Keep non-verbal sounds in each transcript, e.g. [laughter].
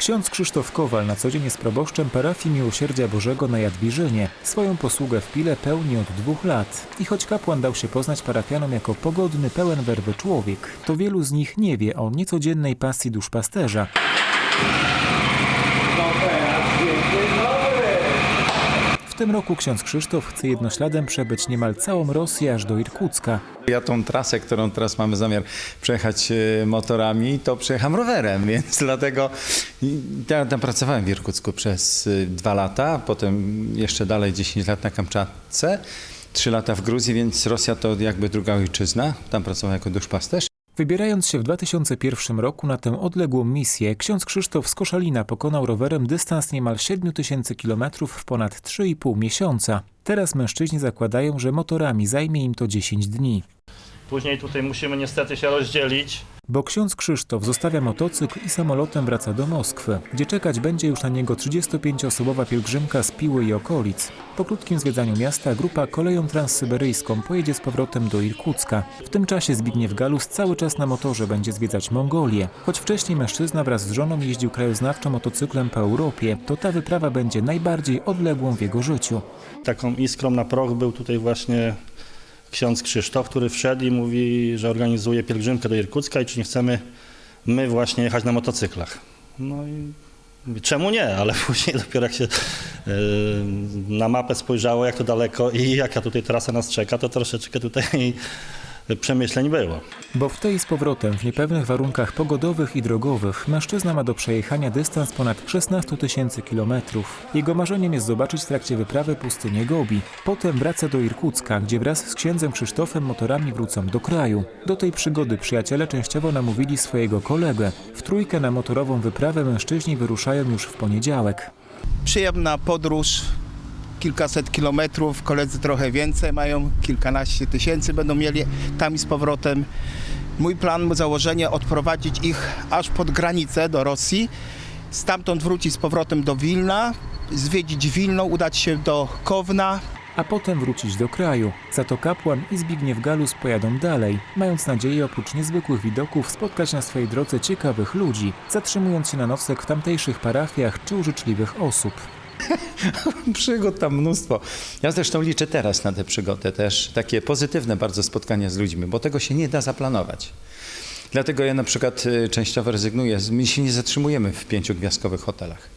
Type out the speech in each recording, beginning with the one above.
Ksiądz Krzysztof Kowal na co dzień jest proboszczem parafii Miłosierdzia Bożego na Jadwiżynie. Swoją posługę w Pile pełni od dwóch lat. I choć kapłan dał się poznać parafianom jako pogodny, pełen werwy człowiek, to wielu z nich nie wie o niecodziennej pasji duszpasterza. Tym roku ksiądz Krzysztof chce jednośladem przebyć niemal całą Rosję aż do Irkucka. Ja tą trasę, którą teraz mamy zamiar przejechać e, motorami, to przejechałem rowerem, [laughs] więc dlatego ja tam pracowałem w Irkucku przez e, dwa lata, potem jeszcze dalej 10 lat na Kamczatce, 3 lata w Gruzji, więc Rosja to jakby druga ojczyzna. Tam pracowałem jako duszpasterz. Wybierając się w 2001 roku na tę odległą misję, ksiądz Krzysztof z Koszalina pokonał rowerem dystans niemal 7000 km w ponad 3,5 miesiąca. Teraz mężczyźni zakładają, że motorami zajmie im to 10 dni. Później tutaj musimy niestety się rozdzielić. Bo ksiądz Krzysztof zostawia motocykl i samolotem wraca do Moskwy, gdzie czekać będzie już na niego 35-osobowa pielgrzymka z Piły i okolic. Po krótkim zwiedzaniu miasta grupa koleją transsyberyjską pojedzie z powrotem do Irkucka. W tym czasie Zbigniew Galus cały czas na motorze będzie zwiedzać Mongolię. Choć wcześniej mężczyzna wraz z żoną jeździł krajoznawczo motocyklem po Europie, to ta wyprawa będzie najbardziej odległą w jego życiu. Taką iskrą na proch był tutaj właśnie ksiądz Krzysztof, który wszedł i mówi, że organizuje pielgrzymkę do Irkucka i czy nie chcemy my właśnie jechać na motocyklach. No i czemu nie, ale [laughs] później dopiero jak się yy, na mapę spojrzało, jak to daleko i jaka tutaj trasa nas czeka, to troszeczkę tutaj przemyśleń było. Bo w tej z powrotem w niepewnych warunkach pogodowych i drogowych mężczyzna ma do przejechania dystans ponad 16 tysięcy kilometrów. Jego marzeniem jest zobaczyć w trakcie wyprawy pustynię Gobi. Potem wraca do Irkucka, gdzie wraz z księdzem Krzysztofem motorami wrócą do kraju. Do tej przygody przyjaciele częściowo namówili swojego kolegę. W trójkę na motorową wyprawę mężczyźni wyruszają już w poniedziałek. Przyjemna podróż, kilkaset kilometrów, koledzy trochę więcej mają, kilkanaście tysięcy będą mieli tam i z powrotem. Mój plan, założenie odprowadzić ich aż pod granicę do Rosji, stamtąd wrócić z powrotem do Wilna, zwiedzić Wilno, udać się do Kowna, a potem wrócić do kraju. Za to kapłan i Zbigniew Galus pojadą dalej, mając nadzieję oprócz niezwykłych widoków spotkać na swojej drodze ciekawych ludzi, zatrzymując się na nocleg w tamtejszych parafiach czy u życzliwych osób. [laughs] Przygód tam mnóstwo. Ja zresztą liczę teraz na tę przygodę też, takie pozytywne bardzo spotkania z ludźmi, bo tego się nie da zaplanować. Dlatego ja na przykład y, częściowo rezygnuję. My się nie zatrzymujemy w pięciogwiazdkowych hotelach,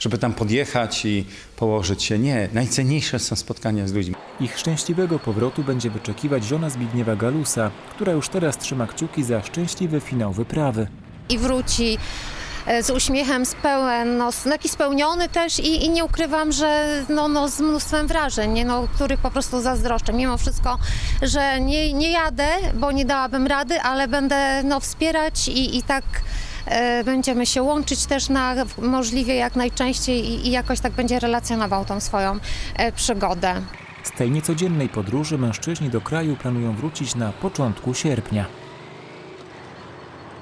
żeby tam podjechać i położyć się. Nie, najcenniejsze są spotkania z ludźmi. Ich szczęśliwego powrotu będzie wyczekiwać żona Zbigniewa Galusa, która już teraz trzyma kciuki za szczęśliwy finał wyprawy. i wróci z uśmiechem spełen, no, s- taki spełniony też i, i nie ukrywam, że no, no, z mnóstwem wrażeń, nie, no, których po prostu zazdroszczę. Mimo wszystko, że nie, nie jadę, bo nie dałabym rady, ale będę no, wspierać i, i tak e, będziemy się łączyć też na możliwie jak najczęściej i, i jakoś tak będzie relacjonował tą swoją e, przygodę. Z tej niecodziennej podróży mężczyźni do kraju planują wrócić na początku sierpnia.